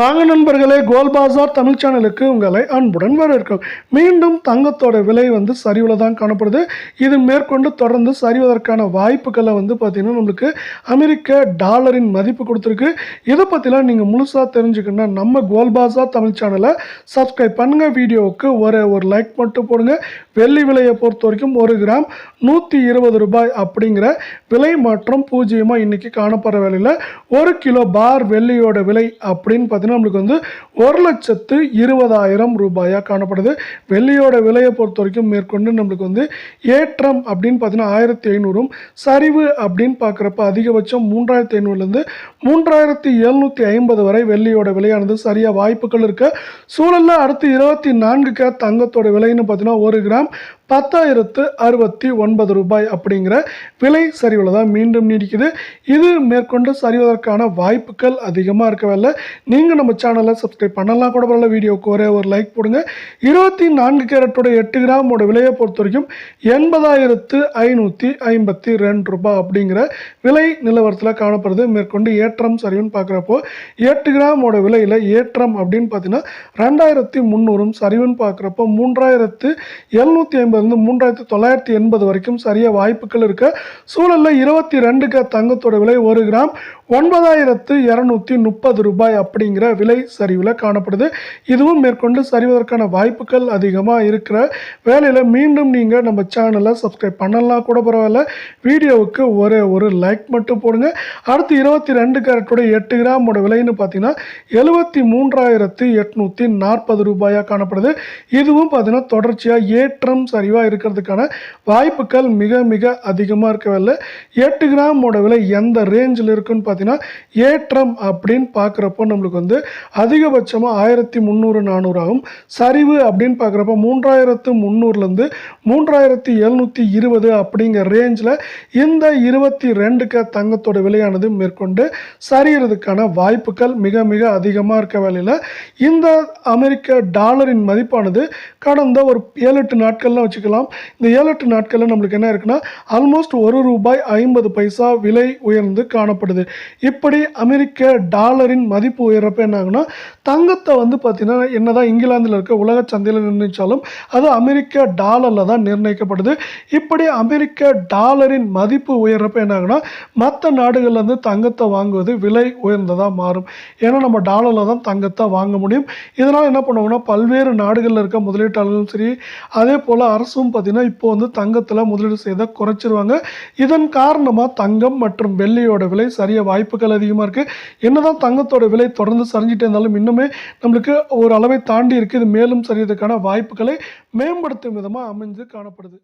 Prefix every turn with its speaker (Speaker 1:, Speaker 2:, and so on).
Speaker 1: வாங்க நண்பர்களே கோல் பாசார் தமிழ் சேனலுக்கு உங்களை அன்புடன் வரவேற்கும் மீண்டும் தங்கத்தோட விலை வந்து சரிவில் தான் காணப்படுது. இது மேற்கொண்டு தொடர்ந்து சரிவதற்கான வாய்ப்புகளை வந்து பார்த்திங்கன்னா நம்மளுக்கு அமெரிக்க டாலரின் மதிப்பு கொடுத்துருக்கு. இதை பற்றிலாம் நீங்கள் முழுசாக தெரிஞ்சுக்கணும்னா நம்ம கோல் பாசார் தமிழ் சேனலை சப்ஸ்கிரைப் பண்ணுங்கள் வீடியோவுக்கு ஒரு ஒரு லைக் மட்டும் போடுங்க. வெள்ளி விலையை பொறுத்த வரைக்கும் ஒரு கிராம் நூற்றி இருபது ரூபாய் அப்படிங்கிற விலை மாற்றம் பூஜ்ஜியமாக இன்றைக்கி காணப்படுற வேலையில் ஒரு கிலோ பார் வெள்ளியோட விலை அப்படின்னு பார்த்தீங்கன்னா நம்மளுக்கு வந்து ஒரு லட்சத்து இருபதாயிரம் ரூபாயாக காணப்படுது. வெள்ளியோட விலையை பொறுத்த வரைக்கும் மேற்கொண்டு நம்மளுக்கு வந்து ஏற்றம் அப்படின்னு பார்த்தீங்கன்னா ஆயிரத்தி ஐநூறும் சரிவு அப்படின்னு பார்க்குறப்ப அதிகபட்சம் மூன்றாயிரத்தி ஐநூறுலேருந்து மூன்றாயிரத்தி எழுநூற்றி ஐம்பது வரை வெள்ளியோட விலையானது சரியாக வாய்ப்புகள் இருக்க. சூழலில் அடுத்து இருபத்தி நான்கு கே தங்கத்தோட விலைன்னு பார்த்தீங்கன்னா ஒரு கிராம் பத்தாயிரத்து அறுபத்தி ஒன்பது ரூபாய் அப்படிங்கிற விலை சரிவில் தான் மீண்டும் நீடிக்குது. இது மேற்கொண்டு சரிவதற்கான வாய்ப்புகள் அதிகமாக இருக்கவில்லை. நீங்கள் நம்ம சேனலை சப்ஸ்கிரைப் பண்ணலாம். கூட பரவாயில்ல வீடியோக்கு ஒரே ஒரு லைக் போடுங்க. இருபத்தி நான்கு கேரட்டோட எட்டு கிராமோட விலையை பொறுத்த வரைக்கும் எண்பதாயிரத்து ஐநூற்றி ஐம்பத்தி ரெண்டு ரூபாய் அப்படிங்கிற விலை நிலவரத்தில் காணப்படுது. மேற்கொண்டு ஏற்றம் சரிவுன்னு பார்க்குறப்போ எட்டு கிராமோட விலையில் ஏற்றம் அப்படின்னு பார்த்தீங்கன்னா ரெண்டாயிரத்தி முந்நூறும் சரிவுன்னு பார்க்குறப்போ மூன்றாயிரத்து எழுநூற்றி எண்பதுலேருந்து மூன்றாயிரத்து தொள்ளாயிரத்தி எண்பது வரைக்கும் சரியாக வாய்ப்புகள் இருக்க. சூழலில் இருபத்தி ரெண்டுக்கு தங்கத்தோட விலை ஒரு கிராம் ஒன்பதாயிரத்து இரநூத்தி முப்பது ரூபாய் அப்படிங்கிற விலை சரிவில் காணப்படுது. இதுவும் மேற்கொண்டு சரிவதற்கான வாய்ப்புகள் அதிகமாக இருக்கிற வேலையில் மீண்டும் நீங்கள் நம்ம சேனலை சப்ஸ்கிரைப் பண்ணலாம் கூட பரவாயில்ல. வீடியோவுக்கு ஒரே ஒரு லைக் மட்டும் போடுங்க. அடுத்து இருபத்தி ரெண்டு கேரட்டோட எட்டு கிராமோட விலைன்னு பார்த்தீங்கன்னா எழுபத்தி மூன்றாயிரத்து எட்நூற்றி நாற்பது ரூபாயாக காணப்படுது. இதுவும் பார்த்தீங்கன்னா தொடர்ச்சியாக ஏற்றம் சரிவாக இருக்கிறதுக்கான வாய்ப்புகள் மிக மிக அதிகமாக இருக்கவில்லை. எட்டு கிராமோட விலை எந்த ரேஞ்சில் இருக்குன்னு பார்த்தீங்கன்னா ஏற்றம் அப்படின்னு பார்க்குறப்போ நம்மளுக்கு வந்து அதிகபட்சமாக ஆயிரத்தி முந்நூறு நானூறு ஆகும். சரிவு அப்படின்னு பார்க்குறப்ப மூன்றாயிரத்து முந்நூறுலேருந்து மூன்றாயிரத்தி எழுநூற்றி இருபது அப்படிங்கிற ரேஞ்சில் இந்த இருபத்தி ரெண்டுக்கு தங்கத்தோட விலையானது மேற்கொண்டு சரிகிறதுக்கான வாய்ப்புகள் மிக மிக அதிகமாக இருக்க வேலையில் இந்த அமெரிக்க டாலரின் மதிப்பானது கடந்த ஒரு ஏழு எட்டு நாட்கள்லாம் வச்சு வச்சுக்கலாம் இந்த ஏழு எட்டு நாட்களில் நம்மளுக்கு என்ன இருக்குன்னா ஆல்மோஸ்ட் ஒரு ரூபாய் ஐம்பது பைசா விலை உயர்ந்து காணப்படுது. இப்படி அமெரிக்க டாலரின் மதிப்பு உயர்றப்ப என்ன ஆகுனா தங்கத்தை வந்து பார்த்தீங்கன்னா என்னதான் இங்கிலாந்தில் இருக்க உலக சந்தையில் நிர்ணயித்தாலும் அது அமெரிக்க டாலரில் தான் நிர்ணயிக்கப்படுது. இப்படி அமெரிக்க டாலரின் மதிப்பு உயர்றப்ப என்ன ஆகுனா மற்ற நாடுகள்லேருந்து தங்கத்தை வாங்குவது விலை உயர்ந்ததாக மாறும். ஏன்னா நம்ம டாலரில் தான் தங்கத்தை வாங்க முடியும். இதனால் என்ன பண்ணுவோம்னா பல்வேறு நாடுகளில் இருக்க முதலீட்டாளர்களும் சரி அதே போல் அரசும் பார்த்திங்கன்னா இப்போ வந்து தங்கத்தில் முதலீடு செய்த குறைச்சிருவாங்க. இதன் காரணமாக தங்கம் மற்றும் வெள்ளியோட விலை சரிய வாய்ப்புகள் அதிகமாக இருக்குது என்னதான் தங்கத்தோட விலை தொடர்ந்து சரிஞ்சிட்டே இருந்தாலும் இன்னுமே நம்மளுக்கு ஒரு அளவை தாண்டி இருக்குது இது மேலும் சரியதுக்கான வாய்ப்புகளை மேம்படுத்தும் விதமாக அமைஞ்சு காணப்படுது.